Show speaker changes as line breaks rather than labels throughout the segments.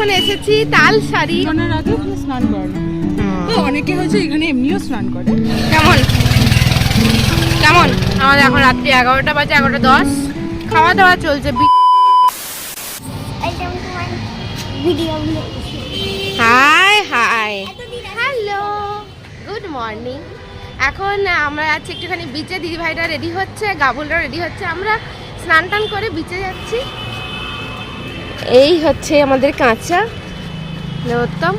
এখন এসেছি তালসারি
স্নানের আগে স্নান করে তো অনেকে হয়েছে এখানে এমনিও স্নান করে।
কেমন? কেমন? আমাদের এখন রাত্রি এগারোটা বাজে এগারোটা দশ। খাওয়া দাওয়া চলছে hi hi. Hello. Good morning. এখন আমরা আছি একটুখানি বিচে দিদি ভাইরা রেডি হচ্ছে গাবুলরা রেডি হচ্ছে। আমরা স্নান টান করে বিচে যাচ্ছি। এই হচ্ছে আমাদের কাঁচা উত্তম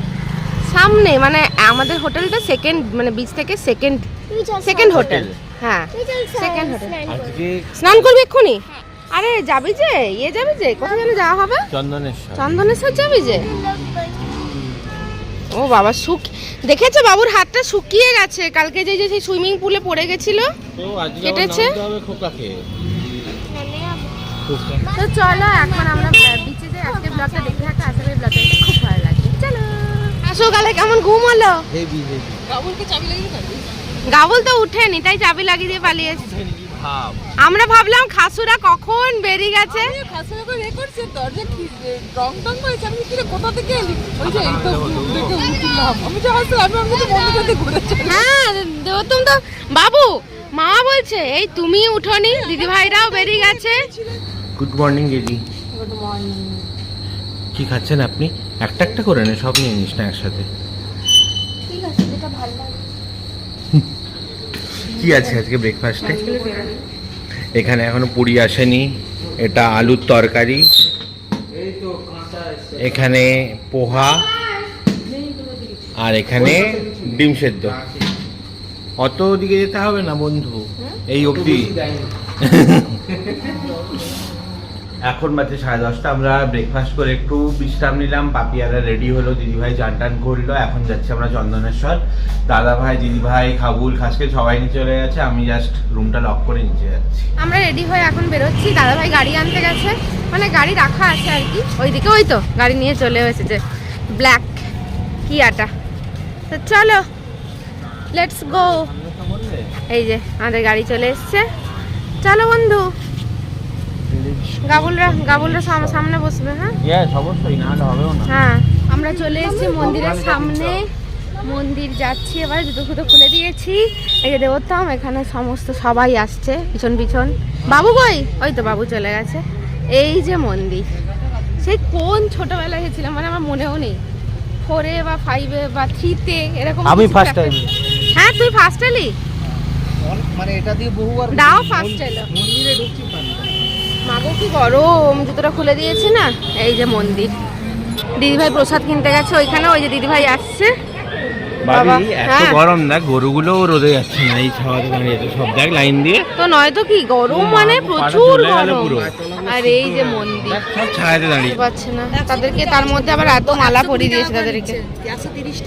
সামনে মানে আমাদের হোটেলটা সেকেন্ড মানে বিচ থেকে সেকেন্ড সেকেন্ড হোটেল হ্যাঁ সেকেন্ড হোটেল
আজকে
স্নান করবি এক্ষুনি? আরে যাবি যে ইয়ে যাবি যে কোথায় যেন যাওয়া হবে?
চন্দনেশ্বর।
চন্দনেশ্বর যাবি যে? ও বাবা শুক দেখেছ বাবুর হাতটা শুকিয়ে গেছে। কালকে যে যে সেই সুইমিং পুলে পড়ে গেছিল
তো আজকে
কেটেছে? তো চলো এখন আমরা বিচে যাই ব্লগটা দেখতে থাকতে আশা করি ব্লগটা খুব ভালো লাগবে। চলো। আসো কেমন ঘুম হলো?
হেভি হেভি
কাবুলকে চাবি লাগিয়ে থাকবে
গাবল তো উঠেনি তাই চাবি লাগিয়ে দিয়ে পালিয়েছে।
ভাব।
আমরা ভাবলাম খাসুরা কখন বেরিয়ে গেছে।
খাসা করে রে করছে দরজা কি রং টং করেছে আমি কি কোথা থেকে এলি? ওই যে এই তো দেখে উঠলাম। আমি যে হাসলাম আমি আমি মনে করতে ঘুরে
হ্যাঁ তুমি তো বাবু মা বলছে এই তুমি উঠোনি দিদি ভাইরাও বেরিয়ে গেছে।
গুড মর্নিং দিদি। গুড মর্নিং কি খাচ্ছেন আপনি? একটা একটা করে নে সব নিয়ে নিস না একসাথে। কি আছে আজকে ব্রেকফাস্টে এখানে এখনও পুরি আসেনি এটা আলুর তরকারি। এখানে পোহা আর এখানে ডিম সেদ্ধ। অত দিকে যেতে হবে না বন্ধু? এই অবধি। এখন বাজে সাড়ে দশটা আমরা ব্রেকফাস্ট করে একটু বিশ্রাম নিলাম। পাপিয়ারা রেডি হলো দিদিভাই চান টান করল এখন যাচ্ছি আমরা চন্দনেশ্বর। দাদা ভাই দিদি ভাই খাবুল খাসকে সবাই নিচে চলে গেছে আমি জাস্ট রুমটা লক করে নিচে যাচ্ছি।
আমরা রেডি হয়ে এখন বেরোচ্ছি। দাদা ভাই গাড়ি আনতে গেছে মানে গাড়ি রাখা আছে আর কি। ওইদিকে ওই তো গাড়ি নিয়ে চলে এসেছে ব্ল্যাক কি আটা তো চলো লেটস গো এই যে আমাদের গাড়ি চলে এসছে। চলো বন্ধু। গাবুলরা গাবুলরা সাম- সামনে বসবে হ্যাঁ?
ইয়েস অবশ্যই না হলে হবেও না।
হ্যাঁ। আমরা চলে এসেছি মন্দিরের সামনে। মন্দির যাচ্ছি এবার জুতো ফুতো খুলে দিয়েছি। এই যে দেবোত্তম এখানে সমস্ত সবাই আসছে পিছন পিছন। বাবু কই? ওই তো বাবু চলে গেছে। এই যে মন্দির। সেই কোন ছোটবেলায় গেছিলাম মানে আমার মনেও নেই। ফোরে বা ফাইভে বা থ্রিতে এরকম
আমি
একটা-
time।
হ্যাঁ তুই ফার্স্ট এলি?
মানে এটা দিয়ে বহুবার
দাও ফার্স্ট এলো।
মন্দিরে ঢুকছি
মাগো কি গরম? জুতোটা খুলে দিয়েছি না? এই যে মন্দির। দিদিভাই প্রসাদ কিনতে গেছে ওইখানে ওই যে দিদিভাই আসছে।
এত
হ্যাঁ।
গরম না গরুগুলো রোদে যাচ্ছে না এই ছাওয়াতে দাঁড়িয়ে সব দেখ লাইন দিয়ে।
তো নয় তো কি গরম মানে প্রচুর গরম। আর এই যে মন্দির।
দেখ, সব ছায়াতে দাঁড়িয়ে।
পাচ্ছে না। তাদেরকে তার মধ্যে আবার এত মালা পরিয়ে দিয়েছে তাদেরকে।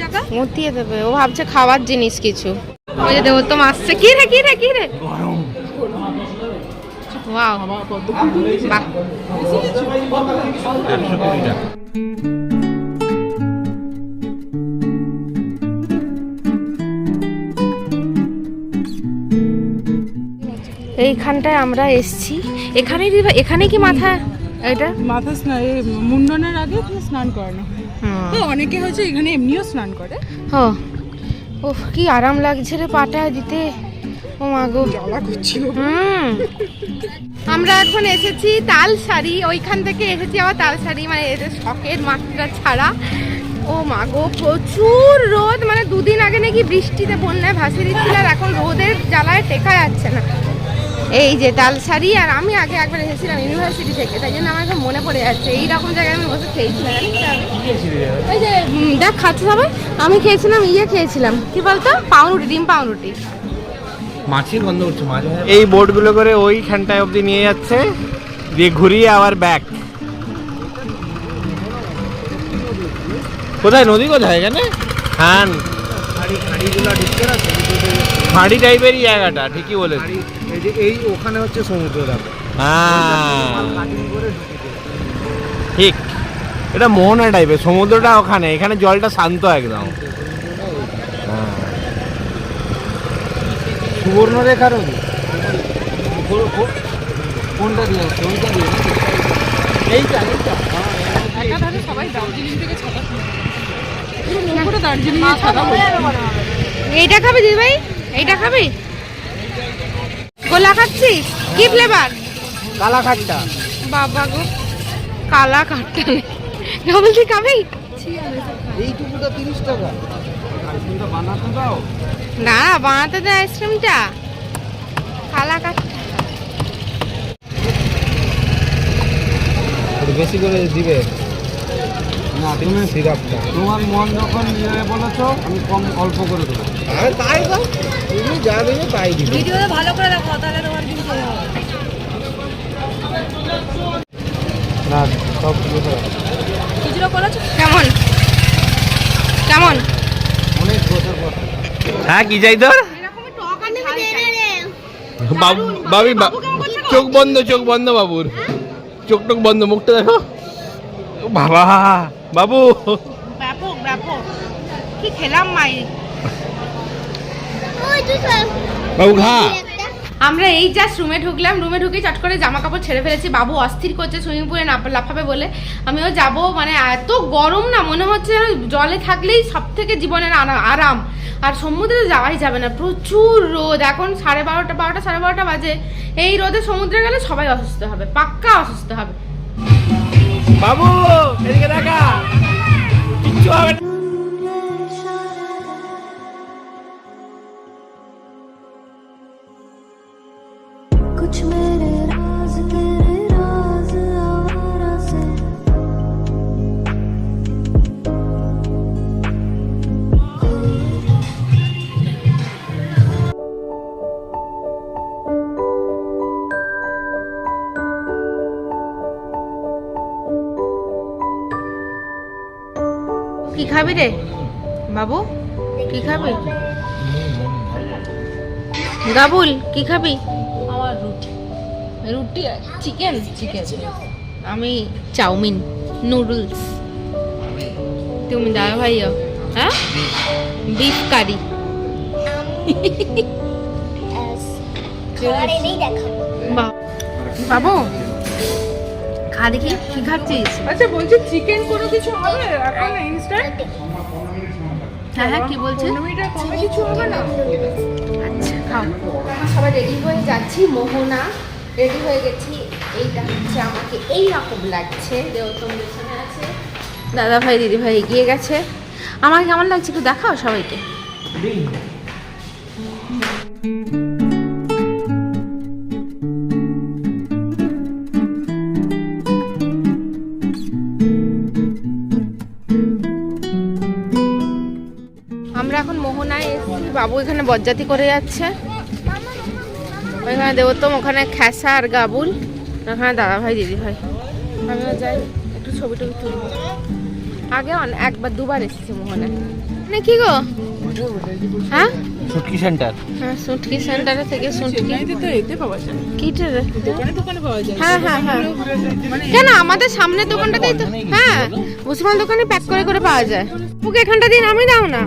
টাকা
মতিয়ে দেবে। ও ভাবছে খাওয়ার জিনিস কিছু। ওই যে দেবোত্তম আসছে। কি রে কি রে কি রে?
গরম
ওয়াও বাহ এইখানটায় আমরা এসছি। এখানে এখানে কি মাথা এটা?
মাথা স্নান এই মুন্ডনের আগে স্নান
করানো।
তো অনেকে হয়েছে এখানে এমনিও স্নান করে।
ও ওহ কি আরাম লাগছে রে পাটা দিতে। ও মা গো।
জ্বালা
হুম। আমরা এখন এসেছি তাল শাড়ি ওইখান থেকে এসেছি আবার তাল শাড়ি মানে এদের শখের মাত্রা ছাড়া। ও মাগো প্রচুর রোদ মানে দুদিন আগে নাকি বৃষ্টিতে বন্যায় ভাসিয়ে দিচ্ছিল আর এখন রোদের জ্বালায় টেকা যাচ্ছে না। এই যে তাল শাড়ি আর আমি আগে একবার এসেছিলাম ইউনিভার্সিটি থেকে তাই জন্য আমার এখন মনে পড়ে যাচ্ছে এইরকম জায়গায় আমি বসে খেয়েছিলাম ওই যে দেখ খাচ্ছে সবাই? আমি খেয়েছিলাম ইয়ে খেয়েছিলাম। কি বলতো? পাউরুটি ডিম পাউরুটি।
মাছের গন্ধ উঠছে মাছ এই বোটগুলো করে ওইখানটায় অবধি নিয়ে যাচ্ছে দিয়ে ঘুরিয়ে আবার ব্যাক কোথায়? নদী কোথায় এখানে?
না
খাঁড়ি টাইপেরই জায়গাটা ঠিকই বলেছি।
এই ওখানে হচ্ছে সমুদ্র
হ্যাঁ। ঠিক। এটা মোহনা টাইপের সমুদ্রটা ওখানে এখানে জলটা শান্ত একদম।
সুবর্ণরেখার কোনটা দিয়ে হচ্ছে? ওইটা দিয়ে এইটা এইটা। হ্যাঁ,
সবাই দার্জিলিং থেকে ছাতা পুরো দার্জিলিং ছাতা
এইটা খাবি দিদি ভাই এইটা খাবি? গোলা খাচ্ছিস কি ফ্লেভার
কালা খাট্টা।
বাবা গো কালা নেই বলছি খাবি?
এইটুকুটা তিরিশ টাকা। বানাতে দাও।
না বানাতে দে আইসক্রিমটা। কালা কাঠ
বেশি করে দিবে? না তুমি সিরাপটা। তোমার মন যখন নিয়ে বলেছ আমি কম অল্প করে দেবো। আরে তাই দাও তুমি যা দেবে তাই দিবে।
ভালো করে দেখো তাহলে তোমার কিন্তু
না সব বুঝে
খুচরো করেছ?
কেমন? কেমন?
অনেক বছর পর।
হ্যাঁ কি চাই তোর? বাবু বাবি চোখ বন্ধ চোখ বন্ধ বাবুর। চোখ টোক বন্ধ মুখটা দেখো। বাবা বাবু।
ব্যাপক ব্যাপক। কি খেলাম মাই?
ওই তো স্যার
বাবু খা।
আমরা এই জাস্ট রুমে ঢুকলাম রুমে ঢুকে চট করে জামা কাপড় ছেড়ে ফেলেছি। বাবু অস্থির করছে সুইমিং পুলে না লাফাবে বলে। আমিও যাব মানে এত গরম না, মনে হচ্ছে জলে থাকলেই সব থেকে জীবনের আরাম। আর সমুদ্রে যাওয়াই যাবে না, প্রচুর রোদ। এখন সাড়ে বারোটা বারোটা, সাড়ে বারোটা বাজে। এই রোদে সমুদ্রে গেলে সবাই অসুস্থ হবে, পাক্কা অসুস্থ হবে।
বাবু, এদিকে
কি খাবি রে? বাবু কি খাবি? গাবুল কি খাবি?
আমার রুটি।
রুটি চিকেন
চিকেন।
আমি চাউমিন নুডলস। তুমি দাদা ভাইও হ্যাঁ? Beef curry. বাবু? খা দেখি কি খাচ্ছিস
আচ্ছা বলছি চিকেন কোনো কিছু হবে এখন ইনস্ট্যান্ট
হ্যাঁ হ্যাঁ কি বলছিস
কমে কিছু হবে না?
আচ্ছা খাও। সবাই রেডি হয়ে যাচ্ছি মোহনা। রেডি হয়ে গেছি। এইটা হচ্ছে আমাকে এই রকম লাগছে দেওতম পেছনে আছে। দাদা ভাই দিদি ভাই এগিয়ে গেছে। আমাকে কেমন লাগছে একটু দেখাও সবাইকে। এখানে বজ্জাতি করে যাচ্ছে। ওইখানে দেবোত্তম ওখানে খেসা আর গাবুল। ওখানে দাদা ভাই দিদি ভাই। আমিও যাই একটু ছবি টবি তুলবো আগে অন- একবার দুবার এসেছি মোহনায় মানে কি গো? হ্যাঁ?
ছুটকি সেন্টার।
হ্যাঁ সুটকি সেন্টারে থেকে সুটকি।
তো এতে পাওয়া যায়।
কিটে
দোকানে দোকানে পাওয়া যায়।
হ্যাঁ হ্যাঁ হ্যাঁ। কেন আমাদের সামনের দোকানটাতেই তো হ্যাঁ মুসলমান দোকানে প্যাক করে করে পাওয়া যায়। ওকে এখানটা দিয়ে নামিয়ে দাও না।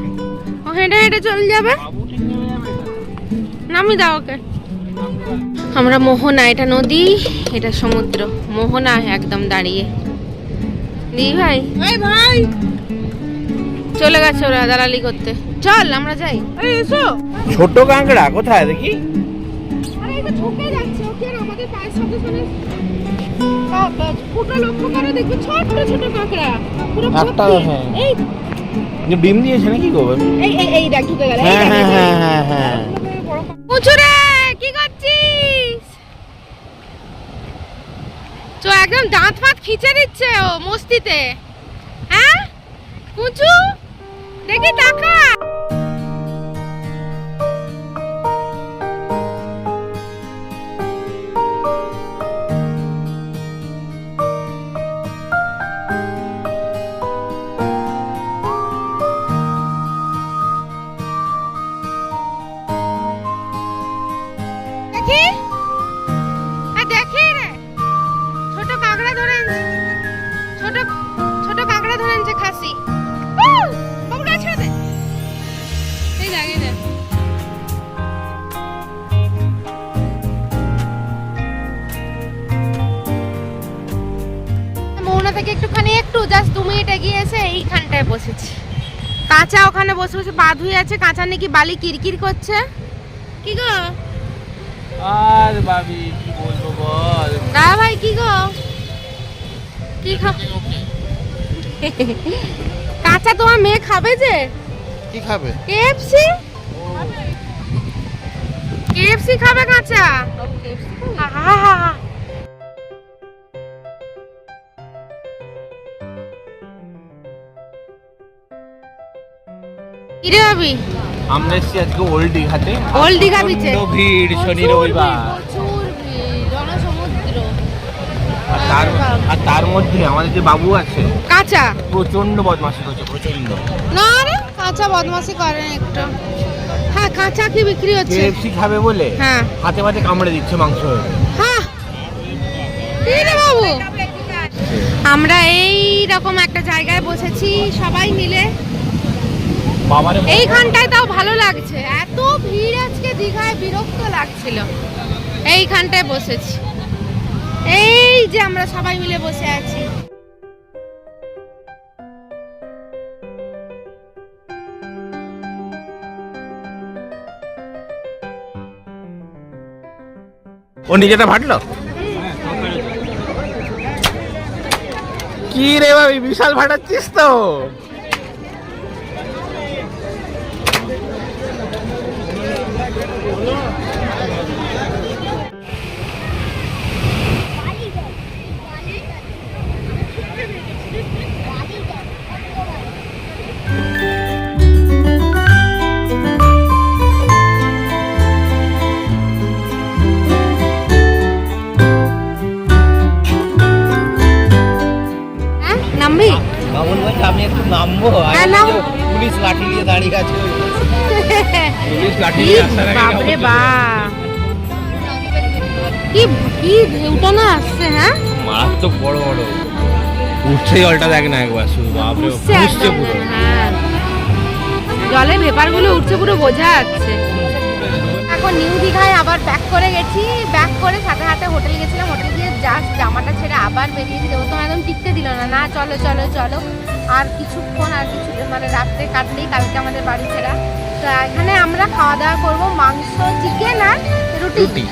ও হেঁটে হেঁটে চলে যাবে। নামিয়ে দাও ওকে। আমরা মোহনা এটা নদী এটা সমুদ্র। মোহনা একদম দাঁড়িয়ে। দি ভাই।
এই ভাই।
চলে গেছে ওরা দালালি করতে। চল আমরা যাই।
এই এসো।
ছোট কাঁকড়া কোথায় দেখি?
আরে এটা ঝুঁকে যাচ্ছে ওকে আর আমাদের পায়ের সাথে সাথে। ফুটো লক্ষ্য করে দেখবে ছোট ছোট কাঁকড়া। পুরো
একটা,
ভর্তি।
হ্যাঁ।
এই।
ডিম দিয়েছে নাকি গো
এই এই এই দেখ ঢুকে গেল।
হ্যাঁ হ্যাঁ হ্যাঁ হ্যাঁ। হ্যাঁ
উঁচু রে কি করছিস? তো একদম দাঁত ফাঁত খিচে দিচ্ছে ও মস্তিতে। হ্যাঁ? উঁচু? দেখি টাকা একটুখানি একটু জাস্ট দু মিনিট এগিয়ে এসে এইখানটায় বসেছি। কাঁচা ওখানে বসে বসে পা ধুয়ে আছে কাঁচা নাকি বালি কিরকির করছে? কি গো?
আর ভাবি কি বলব বল?
দাদা ভাই কি গো? কি খাবে কাঁচা তোমার মেয়ে খাবে যে?
কি খাবে?
কেএফসি কেএফসি খাবে কাঁচা? আহা। কিরে ভাবি?
আমরা এসেছি আজকে ওল্ড দীঘাতে।
ওল্ড দীঘা বিচে
ভিড় শনি রবিবার। তার আর তার মধ্যে আমাদের যে বাবু আছে
কাঁচা?
প্রচণ্ড বদমাশি করছে প্রচণ্ড
না রে কাঁচা বদমাসি করেন একটু। হ্যাঁ কাঁচা কি বিক্রি হচ্ছে?
কেএফসি খাবে বলে
হ্যাঁ।
হাতে হাতে কামড়ে দিচ্ছে মাংস
হ্যাঁ। বাবু? আমরা এই রকম একটা জায়গায় বসেছি সবাই মিলে।
বাবারে
এইখানটায় তাও ভালো লাগছে। এত ভিড় আজকে দীঘায় বিরক্ত লাগছিল। এইখানটায় বসেছি। এই যে আমরা সবাই মিলে বসে আছি।
ও নিজেটা ফাটলো কি রে ভাবি বিশাল ফাটাচ্ছিস তো। রাস্তায়
বাপরে
আছে।
কি কি ঢেউটা না আসছে হ্যাঁ?
মারাত্মক বড় বড়। উঠছে জলটা দেখ না একবার শুধু বাপরে
উঠছে
উঠছে পুরো।
হ্যাঁ। জলে ভেপারগুলো উঠছে পুরো বোঝা যাচ্ছে। এখন নিউ দীঘায় আবার ব্যাক করে গেছি ব্যাক করে সাথে সাথে হোটেল গেছিলাম। হোটেল গিয়ে জাস্ট জামাটা ছেড়ে আবার বেরিয়েছি দেবো তো একদম টিকতে দিল না। না চলো চলো চলো। আর কিছুক্ষণ আর কিছু মানে রাত্রে কাটলেই কালকে আমাদের বাড়ি ফেরা। তো এখানে আমরা খাওয়া দাওয়া করব মাংস চিকেন আর রুটি।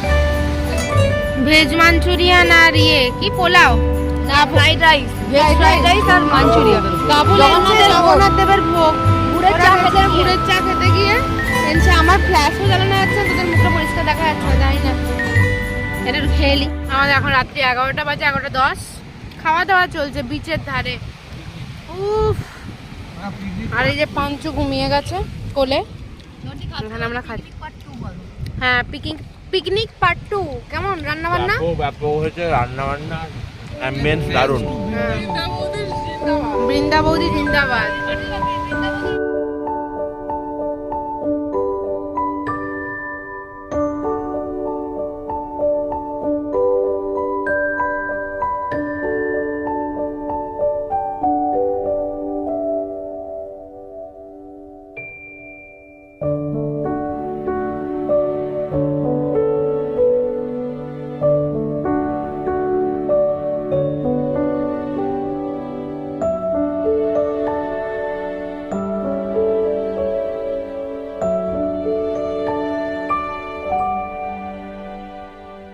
ভেজ মাঞ্চুরিয়ান আর ইয়ে কি পোলাও? না fried rice veg fried rice আর মাঞ্চুরিয়ান কাবুল জগন্নাথ জগন্নাথ দেবের ভোগ। গুড়ের চা খেতে গুড়ের চা খেতে গিয়ে এনছে আমার ফ্ল্যাশও জ্বালানো যাচ্ছে তোদের মুখটা পরিষ্কার দেখা যাচ্ছে না জানি না। এটা। আমাদের এখন রাত্রি এগারোটা বাজে এগারোটা দশ। খাওয়া দাওয়া চলছে বিচের ধারে। উফ। আর এই যে পাঞ্চ ঘুমিয়ে গেছে কোলে। এখানে আমরা খাচ্ছি। হ্যাঁ পিকনিক পিকনিক পার্ট টু কেমন? রান্না বান্না
ব্যাপক ব্যাপক হয়েছে রান্না বান্না অ্যাম্বিয়েন্স দারুণ।
হ্যাঁ। বৃন্দা বৌদি জিন্দাবাদ।